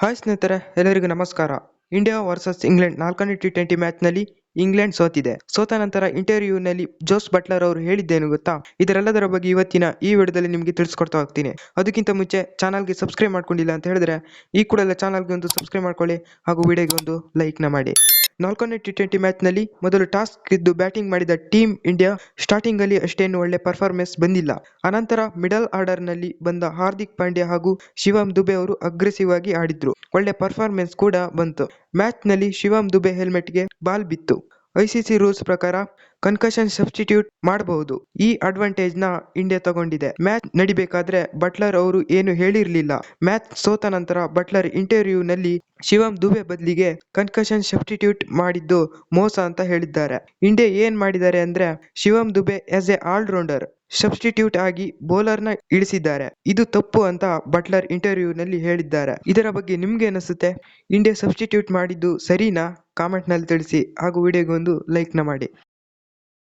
Hi ಸ್ನೇಹಿತರೆ, ಎಲ್ಲರಿಗೂ ನಮಸ್ಕಾರ. ಇಂಡಿಯಾ ವರ್ಸಸ್ ಇಂಗ್ಲೆಂಡ್ ನಾಲ್ಕನೇ ಟಿ ಟ್ವೆಂಟಿ ಮ್ಯಾಚ್ನಲ್ಲಿ ಇಂಗ್ಲೆಂಡ್ ಸೋತಿದೆ. ಸೋತ ನಂತರ ಇಂಟರ್ವ್ಯೂನಲ್ಲಿ ಜೋಸ್ ಬಟ್ಲರ್ ಅವರು ಹೇಳಿದ್ದೇನು ಗೊತ್ತಾ? ಇದರೆಲ್ಲದರ ಬಗ್ಗೆ ಇವತ್ತಿನ ಈ ವಿಡಿಯೋದಲ್ಲಿ ನಿಮಗೆ ತಿಳಿಸ್ಕೊಡ್ತಾ ಹೋಗ್ತೀನಿ. ಅದಕ್ಕಿಂತ ಮುಂಚೆ ಚಾನಲ್ಗೆ ಸಬ್ಸ್ಕ್ರೈಬ್ ಮಾಡ್ಕೊಂಡಿಲ್ಲ ಅಂತ ಹೇಳಿದ್ರೆ, ಈ ಕೂಡಲೇ ಚಾನಲ್ಗೆ ಒಂದು ಸಬ್ಸ್ಕ್ರೈಬ್ ಮಾಡ್ಕೊಳ್ಳಿ ಹಾಗೂ ವಿಡಿಯೋಗೆ ಒಂದು ಲೈಕ್ನ ಮಾಡಿ. ನಾಲ್ಕನೇ ಟಿ ಟ್ವೆಂಟಿ ಮ್ಯಾಚ್ನಲ್ಲಿ ಮೊದಲು ಟಾಸ್ ಗೆದ್ದು ಬ್ಯಾಟಿಂಗ್ ಮಾಡಿದ ಟೀಮ್ ಇಂಡಿಯಾ ಸ್ಟಾರ್ಟಿಂಗ್ ಅಲ್ಲಿ ಅಷ್ಟೇನು ಒಳ್ಳೆ ಪರ್ಫಾರ್ಮೆನ್ಸ್ ಬಂದಿಲ್ಲ. ಅನಂತರ ಮಿಡಲ್ ಆರ್ಡರ್ನಲ್ಲಿ ಬಂದ ಹಾರ್ದಿಕ್ ಪಾಂಡ್ಯ ಹಾಗೂ ಶಿವಮ್ ದುಬೆ ಅವರು ಅಗ್ರೆಸಿವ್ ಆಗಿ ಆಡಿದ್ರು. ಒಳ್ಳೆ ಪರ್ಫಾರ್ಮೆನ್ಸ್ ಕೂಡ ಬಂತು. ಮ್ಯಾಚ್ನಲ್ಲಿ ಶಿವಮ್ ದುಬೆ ಹೆಲ್ಮೆಟ್ಗೆ ಬಾಲ್ ಬಿತ್ತು. ಐಸಿಸಿ ರೂಲ್ಸ್ ಪ್ರಕಾರ ಕನ್ಕಷನ್ ಸಬ್ಸ್ಟಿಟ್ಯೂಟ್ ಮಾಡಬಹುದು. ಈ ಅಡ್ವಾಂಟೇಜ್ನ ಇಂಡಿಯಾ ತಗೊಂಡಿದೆ. ಮ್ಯಾಚ್ ನಡಿಬೇಕಾದ್ರೆ ಬಟ್ಲರ್ ಅವರು ಏನು ಹೇಳಿರ್ಲಿಲ್ಲ. ಮ್ಯಾಚ್ ಸೋತ ನಂತರ ಬಟ್ಲರ್ ಇಂಟರ್ವ್ಯೂ ನಲ್ಲಿ ಶಿವಮ್ ದುಬೆ ಬದಲಿಗೆ ಕನ್ಕಷನ್ ಸಬ್ಸ್ಟಿಟ್ಯೂಟ್ ಮಾಡಿದ್ದು ಮೋಸ ಅಂತ ಹೇಳಿದ್ದಾರೆ. ಇಂಡಿಯಾ ಏನ್ ಮಾಡಿದ್ದಾರೆ ಅಂದ್ರೆ Shivam Dube as a allrounder substitute ಆಗಿ ಬೌಲರ್ನ ಇಳಿಸಿದ್ದಾರೆ. ಇದು ತಪ್ಪು ಅಂತ ಬಟ್ಲರ್ ಇಂಟರ್ವ್ಯೂ ನಲ್ಲಿ ಹೇಳಿದ್ದಾರೆ. ಇದರ ಬಗ್ಗೆ ನಿಮ್ಗೆ ಅನಿಸುತ್ತೆ? ಇಂಡಿಯಾ ಸಬ್ಸ್ಟಿಟ್ಯೂಟ್ ಮಾಡಿದ್ದು ಸರಿನಾ? ಕಾಮೆಂಟ್ನಲ್ಲಿ ತಿಳಿಸಿ ಹಾಗೂ ವಿಡಿಯೋಗೆ ಒಂದು ಲೈಕ್ನ ಮಾಡಿ.